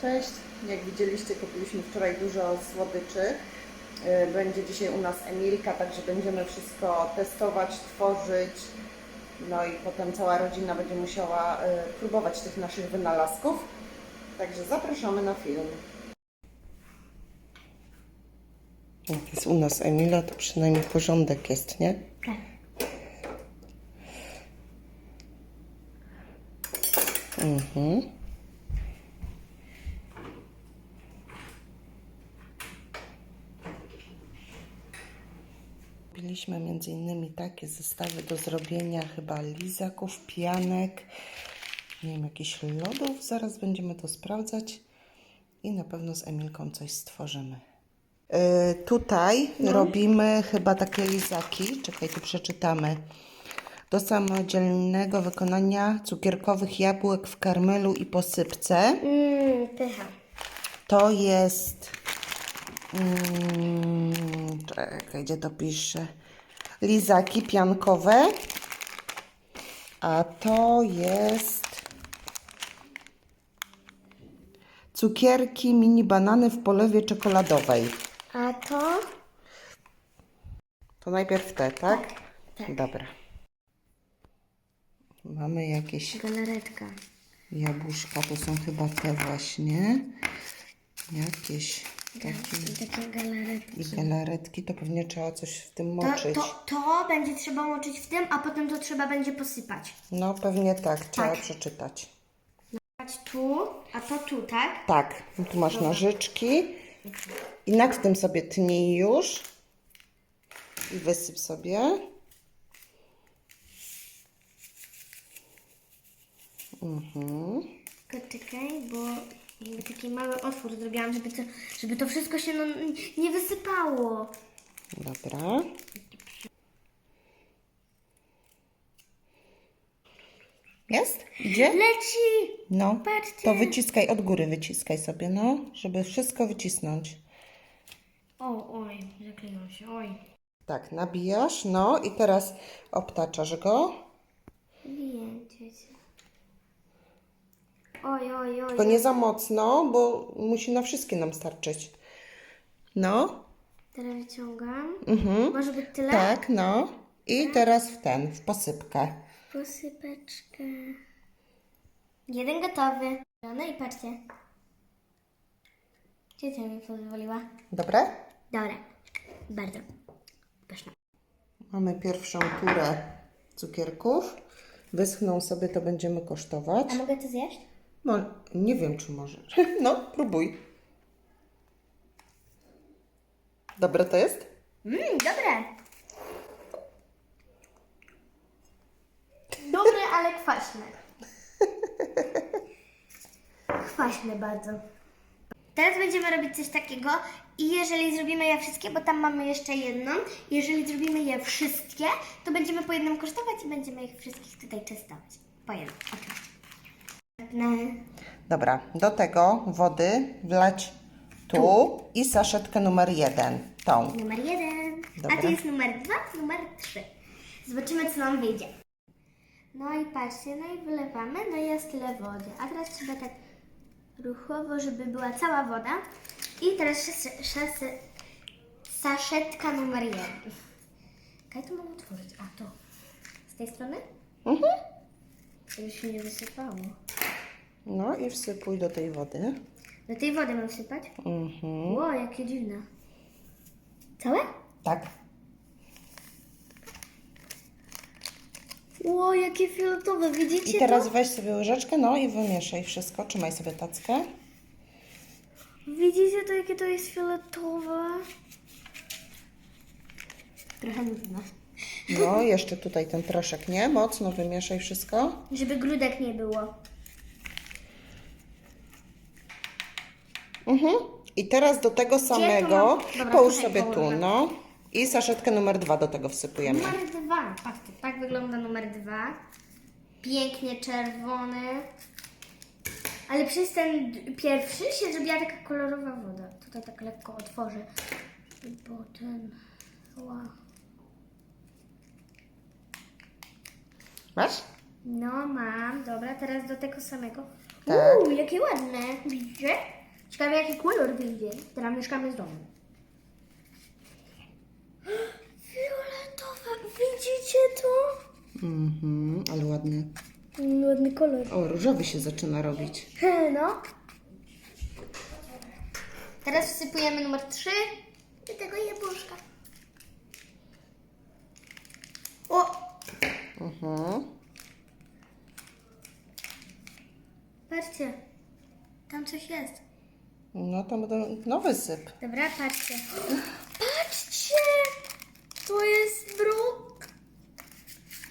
Cześć! Jak widzieliście, kupiliśmy wczoraj dużo słodyczy. Y, Będzie dzisiaj u nas Emilka, także będziemy wszystko testować, tworzyć. No i potem cała rodzina będzie musiała y, próbować tych naszych wynalazków. Także zapraszamy na film. Jak jest u nas Emila, to przynajmniej porządek jest, nie? Tak. Mhm. Między innymi takie zestawy do zrobienia chyba lizaków, pianek, nie wiem, jakichś lodów. Zaraz będziemy to sprawdzać i na pewno z Emilką coś stworzymy. Y, tutaj robimy chyba takie lizaki. Czekaj, tu przeczytamy. Do samodzielnego wykonania cukierkowych jabłek w karmelu i posypce. Pycha. To jest. Mm, czekaj, gdzie to pisze? Lizaki piankowe. A to jest. Cukierki mini banany w polewie czekoladowej. A to? To najpierw te, tak? tak. Dobra. Mamy jakieś Galaretka. jabłuszka, to są chyba te właśnie. Jakieś takie Takie galaretki. i galaretki, to pewnie trzeba coś w tym To, moczyć. to, to będzie trzeba moczyć w tym, a potem to trzeba będzie posypać. No pewnie tak, trzeba Tak. przeczytać. Tu, a to tu, tak? Tak, tu masz nożyczki i nad tym sobie tnij już i wysyp sobie. Mhm. Tylko czekaj, bo jakby taki mały otwór zrobiłam, żeby to, żeby to wszystko się no, nie wysypało. Dobra. Jest? Idzie? Leci! No. Patrzcie. To wyciskaj od góry, wyciskaj sobie, no, żeby wszystko wycisnąć. O, oj, zakleiło się, oj. Tak, nabijasz, no i teraz obtaczasz go. Się. Oj, oj, oj. Tylko nie za mocno, bo musi na wszystkie nam starczyć. No. Teraz wyciągam. Mhm. Może być tyle? Tak, no. I teraz w ten, w posypkę. Posypeczkę. Jeden gotowy. No i patrzcie. Ciocia mi pozwoliła. Dobre? Dobra. Bardzo. Pyszne. Mamy pierwszą turę cukierków. Wyschną sobie, to będziemy kosztować. A mogę to zjeść? No, nie wiem, czy możesz. No, próbuj. Dobre to jest? Mmm, dobre. Dobre, ale kwaśne. Kwaśne bardzo. Teraz będziemy robić coś takiego i jeżeli zrobimy je wszystkie, bo tam mamy jeszcze jedną, jeżeli zrobimy je wszystkie, to będziemy po jednym kosztować i będziemy ich wszystkich tutaj testować. Po jednym, oczywiście. Dobra, do tego wody wlać tu i saszetkę numer jeden, tą. Numer jeden. Dobra. A tu jest numer dwa, numer trzy. Zobaczymy, co nam wyjdzie. No i patrzcie, no i wylewamy, no i jest tyle wody. A teraz trzeba tak ruchowo, żeby była cała woda. I teraz szas- szas- saszetka numer jeden. Jak to mam otworzyć? A to. Z tej strony? Mhm. Żeby się nie wysypało. No i wsypuj do tej wody. Do tej wody mam wsypać? Mhm. Ło, jakie dziwne. Całe? Tak. Ło, jakie fioletowe, widzicie I teraz to? weź sobie łyżeczkę, no i wymieszaj wszystko. Trzymaj sobie tackę. Widzicie to, jakie to jest fioletowe? Trochę nudne. No, jeszcze tutaj ten proszek, nie? Mocno wymieszaj wszystko. Żeby grudek nie było. Mhm. I teraz do tego samego mam? Dobra, połóż tutaj sobie tu, położę. no. I saszetkę numer dwa do tego wsypujemy. Numer dwa. Patrzcie, tak wygląda numer dwa. Pięknie czerwony. Ale przez ten d- pierwszy się zrobiła taka kolorowa woda. Tutaj tak lekko otworzę. I potem... Wow. Masz? No mam, dobra, teraz do tego samego. Tak. Uuu, jakie ładne. Widzicie? Ciekawe jaki kolor wyjdzie. Teraz mieszkamy z domu. Fioletowe. Widzicie to? Mhm, ale ładny. Mm, Ładny kolor. O, różowy się zaczyna robić. No. Teraz wsypujemy numer 3 do tego jabłuszka. O! Mhm. Patrzcie. Tam coś jest. No to będą nowy syp. Dobra, patrzcie. Patrzcie! To jest bruk.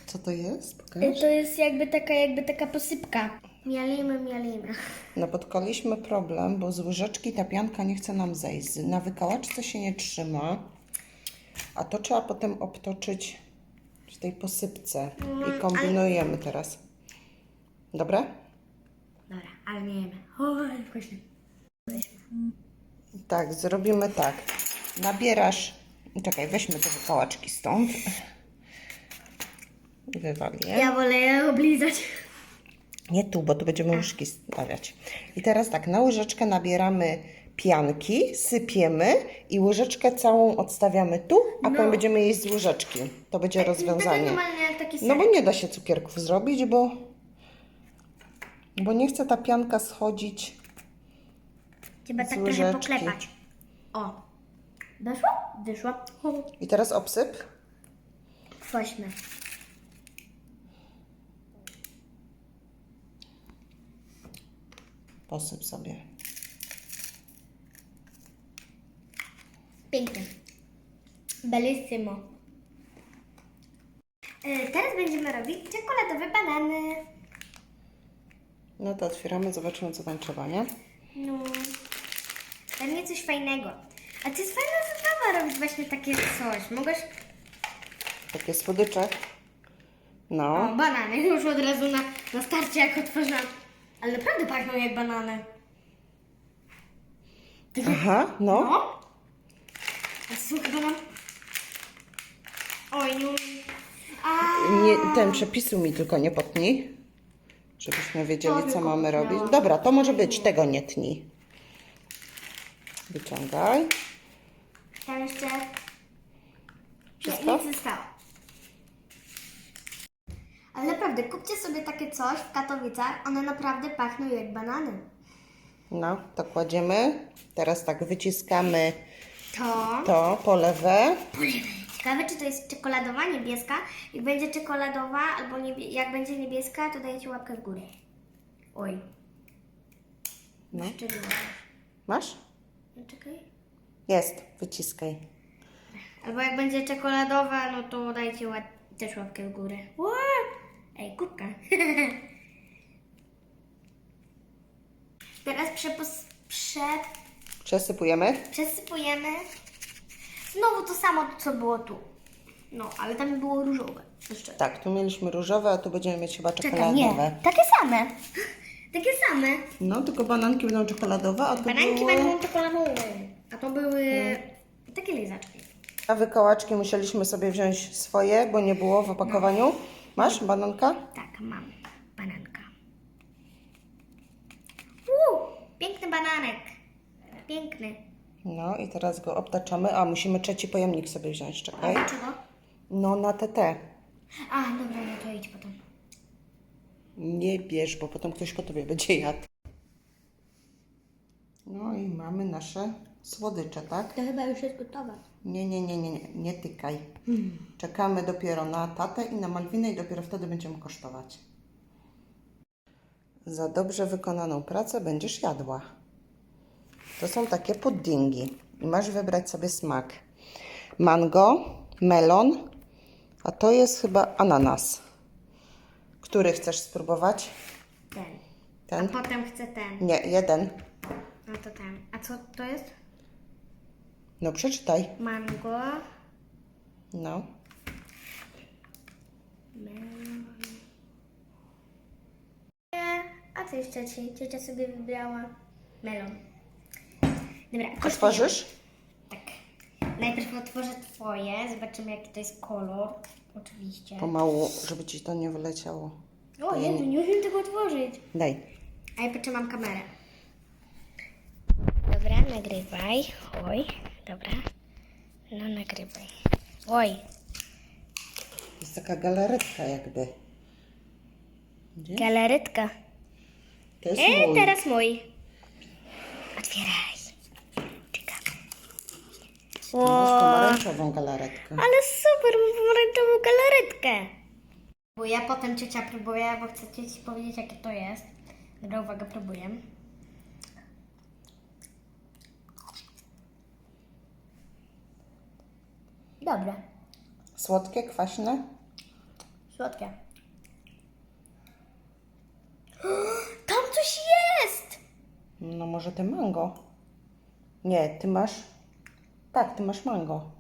Co to jest? Pokaż. To jest jakby taka, jakby taka posypka. Mialimy, mialimy. Napotkaliśmy problem, bo z łyżeczki ta pianka nie chce nam zejść. Na wykałaczce się nie trzyma, a to trzeba potem obtoczyć w tej posypce. I kombinujemy teraz. Dobra? Dobra, ale nie jemy. Oj, właśnie. Tak, zrobimy tak. Nabierasz. Czekaj, weźmy te wykałaczki stąd. Wywal je. Ja wolę je oblizać. Nie tu, bo tu będziemy łyżki stawiać. I teraz tak, na łyżeczkę nabieramy pianki, sypiemy i łyżeczkę całą odstawiamy tu, a potem będziemy jeść z łyżeczki. To będzie Tak rozwiązanie. normalnie jak taki ser. No bo nie da się cukierków zrobić, bo, bo nie chce ta pianka schodzić. Trzeba tak trochę łyżeczki. poklepać. O. Weszło? Wyszło. I teraz obsyp. Weźmy. Posyp sobie. Pięknie. Bellissimo. E, Teraz będziemy robić czekoladowe banany. No to otwieramy, zobaczymy co tam trzeba, nie? No. Pewnie coś fajnego. A to jest fajna zabawa robić właśnie takie coś. Mogłeś... Takie słodycze. No. O, banany. Już od razu na, na starcie jak otworzyłam. Ale naprawdę pachną jak banany. Aha, no. No. A słuchaj, banan. Oj, no. A, Nie, ten przepisu mi tylko nie potnij, żebyśmy wiedzieli, co mamy robić. Dobra, to może być, tego nie tnij. Wyciągaj. tam jeszcze... Wszystko? Nie, nic zostało. Ale naprawdę, kupcie sobie takie coś w Katowicach. One naprawdę pachną jak banany. No, to kładziemy. Teraz tak wyciskamy To... to polewę. Ciekawe, czy to jest czekoladowa, niebieska. Jak będzie czekoladowa, albo niebie... jak będzie niebieska, to dajecie łapkę w górę. Oj. No. Masz? Czekaj. Jest, wyciskaj. Albo jak będzie czekoladowa, no to dajcie łap... też łapkę w górę. What? Ej, kubka. Teraz przepos... prze... Przesypujemy. przesypujemy. Znowu to samo, co było tu. No, ale tam było różowe. Jeszcze. Tak, tu mieliśmy różowe, a tu będziemy mieć chyba Czekaj, nie. czekoladowe. Takie same. Takie same. No, tylko bananki będą czekoladowe, a to Bananki było... będą czekoladowe. A to były takie lizaczki. A wykałaczki musieliśmy sobie wziąć swoje, bo nie było w opakowaniu. Masz bananka? Tak, mam. Bananka. Uuu, piękny bananek. Piękny. No i teraz go obtaczamy. A, musimy trzeci pojemnik sobie wziąć, A czekaj. dlaczego? No na TT. A, dobra, no to idź potem. Nie bierz, bo potem ktoś po tobie będzie jadł. No i mamy nasze słodycze, tak? To chyba już jest gotowe. Nie, nie, nie, nie, nie, nie tykaj. Czekamy dopiero na tatę i na Malwinę i dopiero wtedy będziemy kosztować. Za dobrze wykonaną pracę będziesz jadła. To są takie puddingi i masz wybrać sobie smak. Mango, melon, a to jest chyba ananas. Który chcesz spróbować? Ten. Ten? Potem chcę ten. Nie, jeden. No to ten. A co to jest? No przeczytaj. Mango. No. Melon. A co jest cioci? Ciocia sobie wybrała melon. Dobra. Otworzysz? Tak. Najpierw otworzę twoje, zobaczymy jaki to jest kolor. Oczywiście. Pomału, żeby ci to nie wyleciało. O Jezu, nie umiem tego otworzyć. Daj. A ja patrzę, mam kamerę. Dobra, nagrywaj. Oj, dobra. No, nagrywaj. Oj, Jest taka galaretka jakby. Gdzie? galaretka. To jest E, mój. teraz mój. Otwieraj. Masz O, pomarańczową galaretkę. ale super, mam pomarańczową galaretkę. Bo ja potem ciocia próbuję, bo chcę ci powiedzieć, jakie to jest. Dobra, uwaga, próbuję. Dobre. Słodkie, kwaśne? Słodkie. Tam coś jest! No może ty mango. Nie, ty masz... Tak, ty masz mango.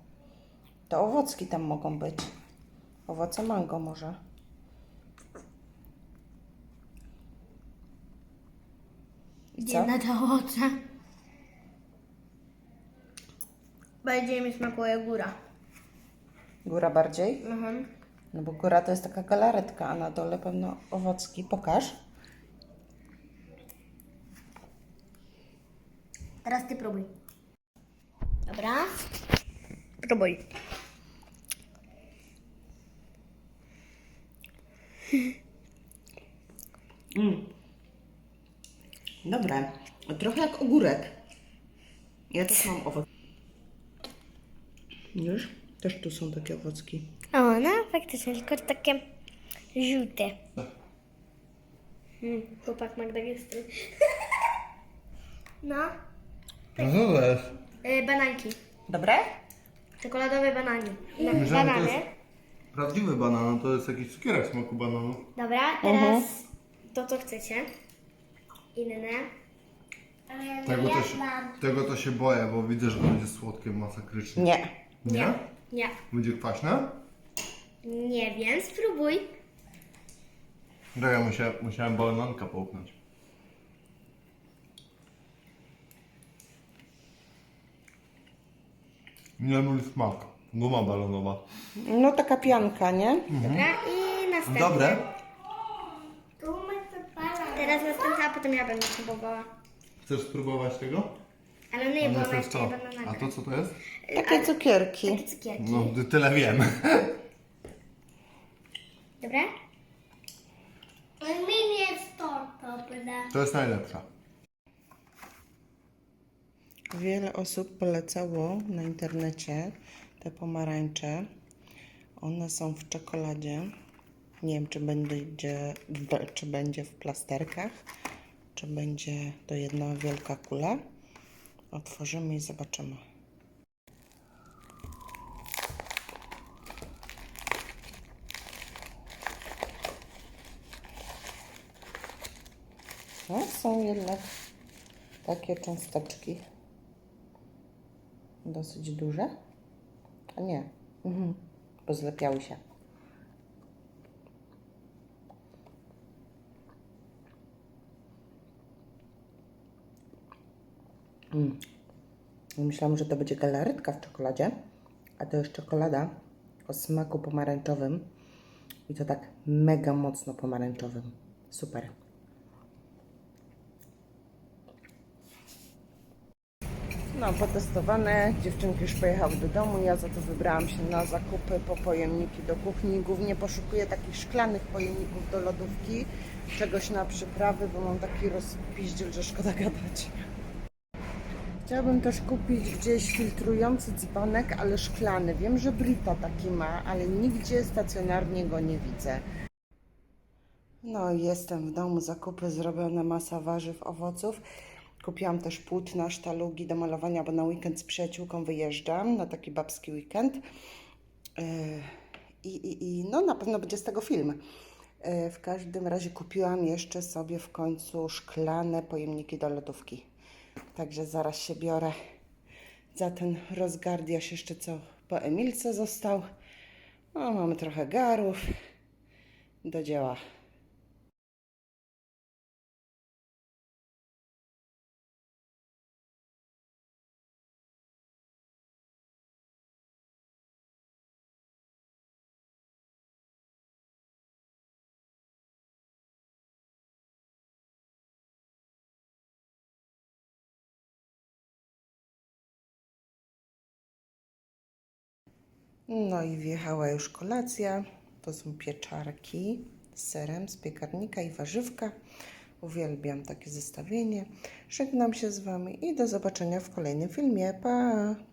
To owocki tam mogą być. Owoce mango może. Co? na to owoce. Bardziej mi smakuje góra. Góra bardziej? Mhm. No bo góra to jest taka galaretka, a na dole pewno owocki. Pokaż. Teraz ty próbuj. Dobra. Próbuj. Dobre. Trochę jak ogórek. Ja też mam owoc. Już? Też tu są takie owocki. O, no faktycznie, tylko takie żółte. Hmm, chłopak Magda jest. No. No jest? Y, bananki. Dobre? Czekoladowe banani. No, Myślałem, że to banany. jest prawdziwy banan, to jest jakiś cukierek w smaku bananu. Dobra, teraz to, co chcecie. Inne. Tego to, się, tego to się boję, bo widzę, że będzie słodkie masakrycznie. Nie. Nie? Nie. Będzie kwaśne? Nie wiem, spróbuj. No ja musia, musiałem bananka połknąć. Nie mój smak. Guma balonowa. No taka pianka, nie? Dobra, i następne. Dobre? Teraz następna, a potem ja będę próbowała. Chcesz spróbować tego? Ale nie, A bo ona jeszcze to. nie będę A nagrać. to co to jest? Takie cukierki. Takie cukierki. No tyle wiem. Dobra? Mi nie jest to dobre. To jest najlepsza. Wiele osób polecało na internecie te pomarańcze. One są w czekoladzie. Nie wiem, czy będzie, czy będzie w plasterkach, czy będzie to jedna wielka kula. Otworzymy i zobaczymy. No, są jednak takie cząsteczki. Dosyć duże. A nie. Mhm. Pozlepiały się. Mm. Myślałam, że to będzie galaretka w czekoladzie, a to jest czekolada o smaku pomarańczowym i to tak mega mocno pomarańczowym. Super. No, potestowane. Dziewczynki już pojechały do domu. Ja za to wybrałam się na zakupy po pojemniki do kuchni. Głównie poszukuję takich szklanych pojemników do lodówki. Czegoś na przyprawy, bo mam taki rozpiździel, że szkoda gadać. Chciałabym też kupić gdzieś filtrujący dzbanek, ale szklany. Wiem, że Brita taki ma, ale nigdzie stacjonarnie go nie widzę. No jestem w domu, zakupy zrobione, masa warzyw, owoców. Kupiłam też płótna, sztalugi do malowania, bo na weekend z przyjaciółką wyjeżdżam, na taki babski weekend. Yy, I, i, I no na pewno będzie z tego film. Yy, W każdym razie kupiłam jeszcze sobie w końcu szklane pojemniki do lodówki. Także zaraz się biorę za ten rozgardiasz jeszcze co po Emilce został. No, mamy trochę garów. Do dzieła. No i wjechała już kolacja. To są pieczarki z serem z piekarnika i warzywka. Uwielbiam takie zestawienie. Żegnam się z Wami i do zobaczenia w kolejnym filmie. Pa!